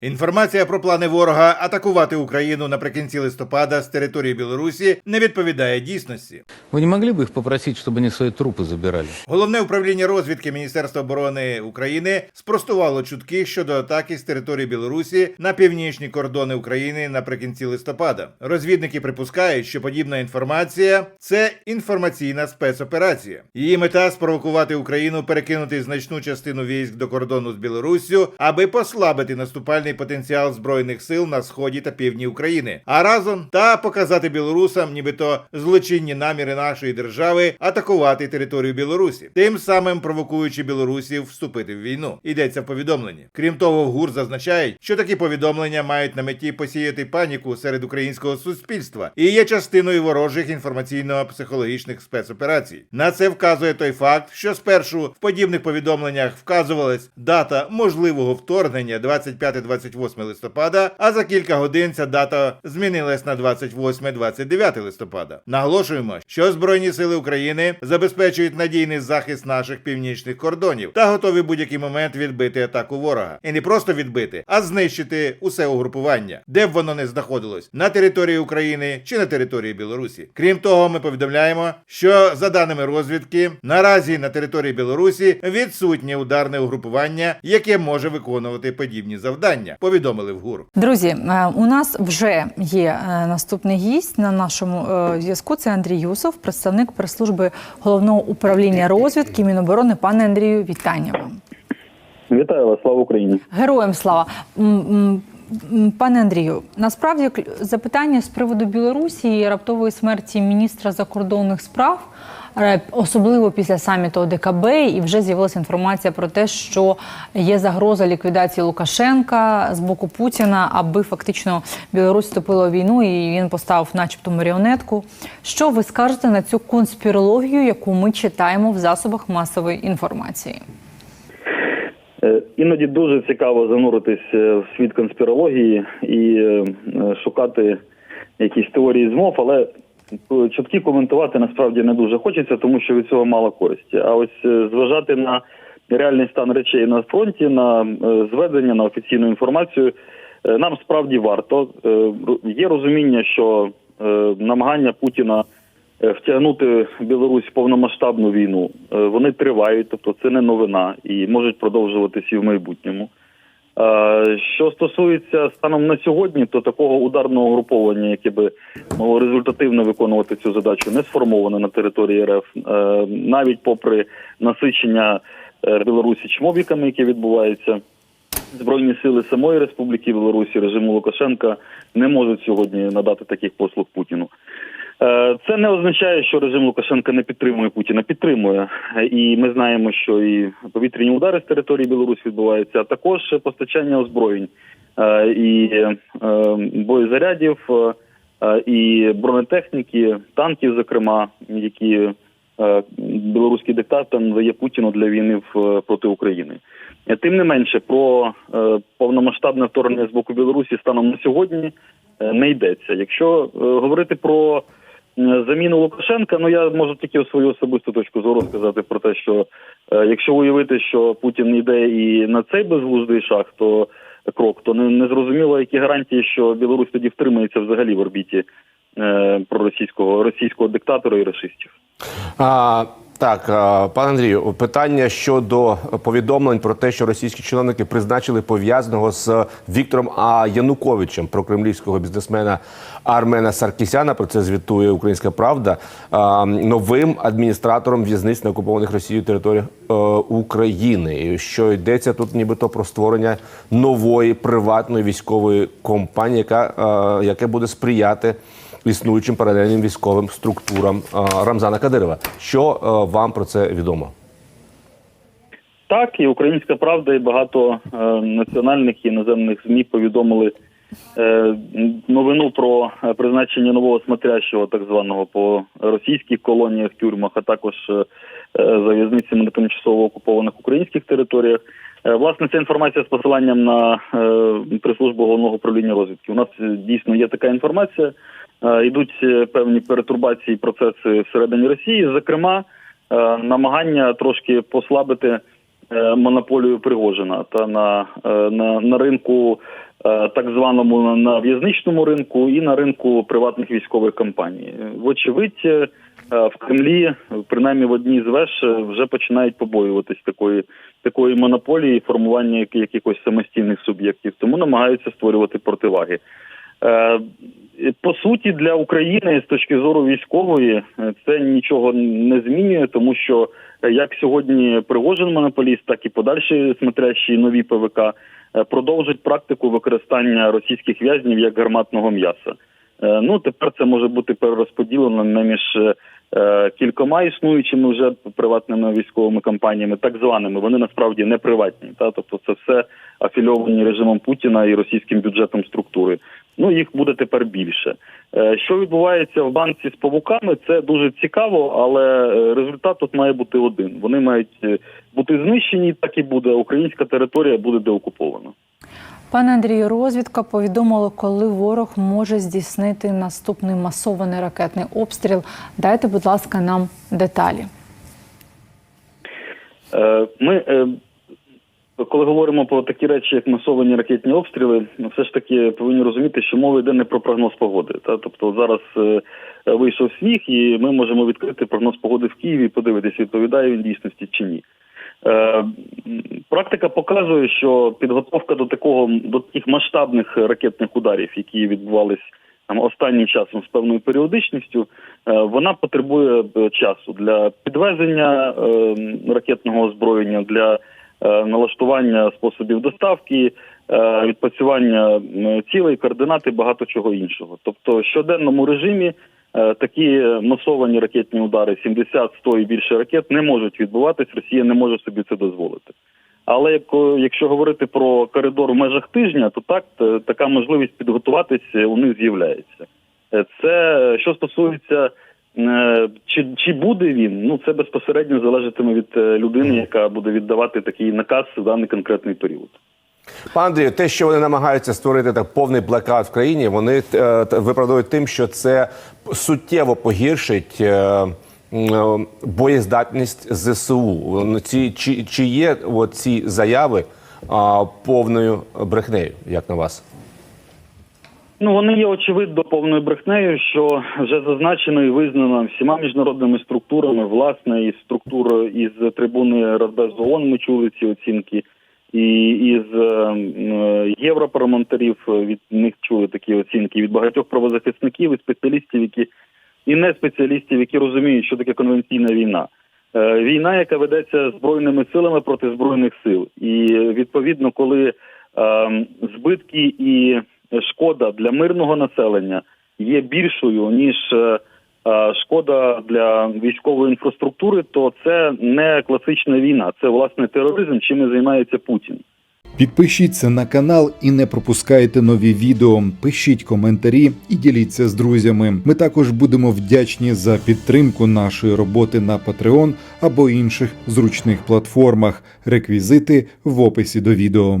Інформація про плани ворога атакувати Україну наприкінці листопада з території Білорусі не відповідає дійсності. Вы не могли бы их попросить, чтобы они свои трупы забирали? Головне управління розвідки Міністерства оборони України спростувало чутки щодо атаки з території Білорусі на північні кордони України наприкінці листопада. Розвідники припускають, що подібна інформація це інформаційна спецоперація. Її мета спровокувати Україну перекинути значну частину військ до кордону з Білоруссю, аби послабити наступальний потенціал збройних сил на сході та півдні України, а разом та показати білорусам, нібито злочинні наміри нашої держави атакувати територію Білорусі, тим самим провокуючи білорусів вступити в війну. Йдеться в повідомленні. Крім того, ГУР зазначають, що такі повідомлення мають на меті посіяти паніку серед українського суспільства і є частиною ворожих інформаційно-психологічних спецоперацій. На це вказує той факт, що спершу в подібних повідомленнях вказувалась дата можливого вторгнення 25-28 листопада, а за кілька годин ця дата змінилась на 28-29 листопада. Наголошуємо, що Збройні сили України забезпечують надійний захист наших північних кордонів та готові будь-який момент відбити атаку ворога. І не просто відбити, а знищити усе угрупування, де б воно не знаходилось на території України чи на території Білорусі. Крім того, ми повідомляємо, що за даними розвідки, наразі на території Білорусі відсутнє ударне угрупування, яке може виконувати подібні завдання. Повідомили в ГУР. Друзі, е, у нас вже є е, наступний гість на нашому е, зв'язку. Це Андрій Юсов, представник прес-служби головного управління розвідки Міноборони. Пане Андрію, вітання вам. Вітаю вас, слава Україні. Героям слава. Пане Андрію, насправді запитання з приводу Білорусі і раптової смерті міністра закордонних справ, е, особливо після саміту ОДКБ, і вже з'явилася інформація про те, що є загроза ліквідації Лукашенка з боку Путіна, аби фактично Білорусь вступила у війну і він поставив, начебто, маріонетку. Що ви скажете на цю конспірологію, яку ми читаємо в засобах масової інформації? Е, Іноді дуже цікаво зануритись е, в світ конспірології і е, шукати якісь теорії змов, але чутки коментувати насправді не дуже хочеться, тому що від цього мало користі. А ось зважати на реальний стан речей на фронті, на зведення, на офіційну інформацію нам справді варто. Є розуміння, що намагання Путіна втягнути Білорусь в повномасштабну війну. е, Вони тривають, тобто це не новина і можуть продовжуватися і в майбутньому. Е, Що стосується станом на сьогодні, то такого ударного угруповання, яке би могло результативно виконувати цю задачу, не сформовано на території РФ, Е, навіть попри насичення е, Білорусі чмобіками, яке відбувається. Збройні сили самої Республіки Білорусі, режиму Лукашенка, не можуть сьогодні надати таких послуг Путіну. Е, Це не означає, що режим Лукашенка не підтримує Путіна. Підтримує, і ми знаємо, що і повітряні удари з території Білорусі відбуваються, а також постачання озброєнь е, і е, боєзарядів, і бронетехніки, танків, зокрема, які білоруський диктатор надає Путіну для війни проти України. Тим не менше, про повномасштабне вторгнення з боку Білорусі станом на сьогодні не йдеться. Якщо говорити про заміну Лукашенка, ну я можу тільки свою особисту точку зору сказати про те, що е, якщо уявити, що Путін йде і на цей безглуздий шаг, то крок, то не, не зрозуміло, які гарантії, що Білорусь тоді втримається взагалі в орбіті е, проросійського російського диктатора і расистів. А, так, пане Андрію, питання щодо повідомлень про те, що російські чиновники призначили пов'язаного з Віктором А. Януковичем, прокремлівського бізнесмена Армена Саркісяна. Про це звітує Українська Правда. Новим адміністратором в'язниць на окупованих Росією територіях е, України. І Що йдеться тут, нібито про створення нової приватної військової компанії, яка е, яке буде сприяти існуючим паралельним військовим структурам Рамзана Кадирова. Що е, вам про це відомо? Так, і Українська Правда, і багато е, національних і іноземних ЗМІ повідомили е, новину про е, призначення нового смотрящого, так званого по російських колоніях, тюрмах, а також е, е, за в'язницями на тимчасово окупованих українських територіях. Е, Власне, ця інформація з посиланням на е, прес-службу головного управління розвідки. У нас дійсно є така інформація. Е, Йдуть е, певні пертурбації, процеси всередині Росії, зокрема, е, намагання трошки послабити монополію Пригожина та на, на, на ринку так званому на- в'язничному ринку і на ринку приватних військових компаній. Вочевидь, в Кремлі, принаймні в одній з веж, вже починають побоюватись такої такої монополії формування якихось самостійних суб'єктів, тому намагаються створювати противаги. Е, По суті, для України з точки зору військової е, це нічого не змінює, тому що е, як сьогодні Пригожин монополіст, так і подальші смотрящі нові ПВК продовжать практику використання російських в'язнів як гарматного м'яса. Ну тепер це може бути перерозподілено не між кількома існуючими вже приватними військовими компаніями, так званими. Вони насправді не приватні. Та тобто це все афільовані режимом Путіна і російським бюджетом структури. Ну їх буде тепер більше. Е, Що відбувається в банці з павуками, це дуже цікаво, але е, результат тут має бути один. Вони мають е, бути знищені, так і буде. Українська територія буде деокупована. Пане Андрію, розвідка повідомила, коли ворог може здійснити наступний масований ракетний обстріл. Дайте, будь ласка, нам деталі. Ми, коли говоримо про такі речі, як масовані ракетні обстріли, все ж таки повинні розуміти, що мова йде не про прогноз погоди. Та? Тобто зараз е, вийшов сніг, і ми можемо відкрити прогноз погоди в Києві подивитися, відповідає він дійсності чи ні. Е, Практика показує, що підготовка до такого до таких масштабних ракетних ударів, які відбувались там останнім часом з певною періодичністю, е, вона потребує часу для підвезення ракетного озброєння, для налаштування способів доставки, е, відпрацювання цілей, координати, багато чого іншого. Тобто, в щоденному режимі е, такі масовані ракетні удари, 70, 100 і більше ракет, не можуть відбуватись. Росія не може собі це дозволити. Але як- якщо говорити про коридор в межах тижня, то так така можливість підготуватись у них з'являється. Е, Це що стосується е, чи, чи буде він, ну це безпосередньо залежатиме від е, людини, яка буде віддавати такий наказ в даний конкретний період. Пане Андрію, те, що вони намагаються створити так повний блекаут в країні, вони е, виправдовують тим, що це суттєво погіршить е, е, боєздатність ЗСУ. Ці чи, чи є ці заяви а, повною брехнею, як на вас? Ну вони є очевидно повною брехнею, що вже зазначено і визнано всіма міжнародними структурами, власне, із структур із трибуни Радбез ООН ми чули ці оцінки, і із е, європарламентарів від них чули такі оцінки від багатьох правозахисників і спеціалістів, які і не спеціалістів, які розуміють, що таке конвенційна війна. Е, Війна, яка ведеться збройними силами проти збройних сил, і відповідно, коли е, збитки і шкода для мирного населення є більшою ніж е, е, шкода для військової інфраструктури, то це не класична війна, це власне тероризм, чим і займається Путін. Підпишіться на канал і не пропускайте нові відео. Пишіть коментарі і діліться з друзями. Ми також будемо вдячні за підтримку нашої роботи на Patreon або інших зручних платформах. Реквізити в описі до відео.